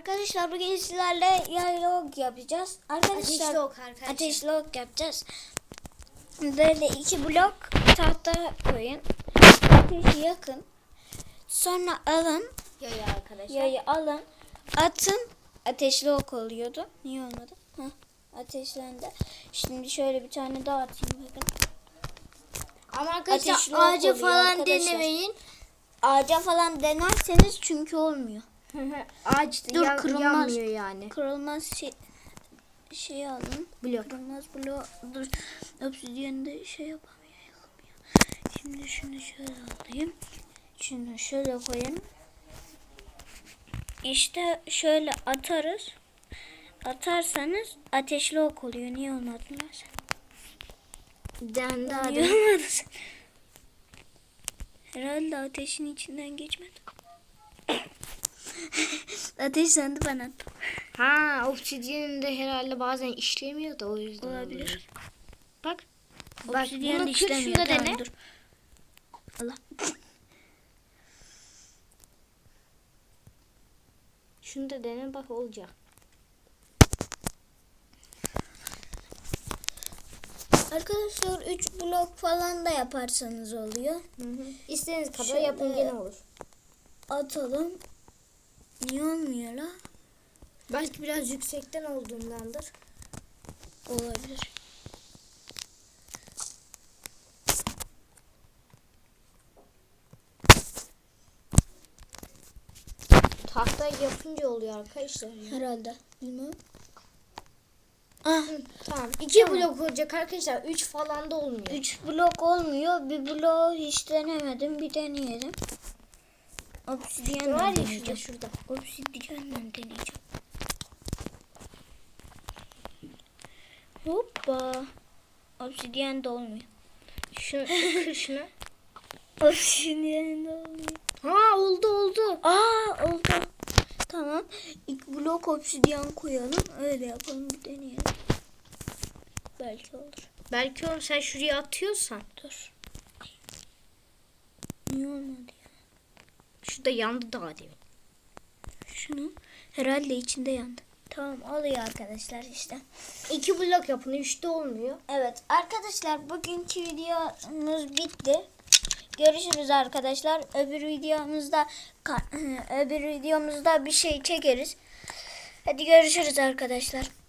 Arkadaşlar bugün sizlerle yaylog yapacağız. Arkadaşlar Ateşli ok arkadaşlar. ateşli ok yapacağız. Böyle iki blok tahta koyun. Ateşi yakın. Sonra alın. Yaya arkadaşlar. Yayı alın. Atın. Ateşli ok oluyordu. Niye olmadı? Heh, ateşlendi. Şimdi şöyle bir tane daha atayım bakın. Ama arkadaşlar Ateşli ağaca falan arkadaşlar. denemeyin. Ağaca falan denerseniz çünkü olmuyor. Ağaç Dur, yan- kırılmaz. yanmıyor yani. Kırılmaz şey, şey alın. Blok. Kırılmaz blok. Dur. Obsidiyende şey yapamıyor. yapamıyor. Şimdi şunu şöyle alayım. Şunu şöyle koyayım. İşte şöyle atarız. Atarsanız ateşli ok oluyor. Niye olmadılar? Dendi Niye olmadı? Herhalde ateşin içinden geçmedi. Ateş söndü ben attım. Ha obsidiyenin de herhalde bazen işlemiyor da o yüzden. Olabilir. oluyor. Bak. Bak Obsidiyen bunu kır Tamam, dene. dur. Allah. Şunu da dene bak olacak. Arkadaşlar 3 blok falan da yaparsanız oluyor. İstediğiniz kadar Şöyle- yapın gene olur. Atalım. Niye olmuyor la? Belki biraz yüksekten olduğundandır. Olabilir. Tahta yapınca oluyor arkadaşlar. ya. Herhalde. Bilmem. Ah, Hı, tamam. İki Tamam. blok olacak arkadaşlar. Üç falan da olmuyor. 3 blok olmuyor. Bir bloğu hiç denemedim. Bir deneyelim. Obsidiyenle Var ya şurada şurada. Obsidiyenle deneyeceğim. Hoppa. Obsidiyen de olmuyor. Şunu şunu. Obsidiyen de olmuyor. Ha oldu oldu. Aa oldu. Tamam. İlk blok obsidiyen koyalım. Öyle yapalım bir deneyelim. Belki olur. Belki onu sen şuraya atıyorsan. Dur. Niye olmadı? Şurada yandı daha demin. Şunu herhalde içinde yandı. Tamam oluyor arkadaşlar işte. İki blok yapın. Üçte olmuyor. Evet arkadaşlar bugünkü videomuz bitti. Görüşürüz arkadaşlar. Öbür videomuzda öbür videomuzda bir şey çekeriz. Hadi görüşürüz arkadaşlar.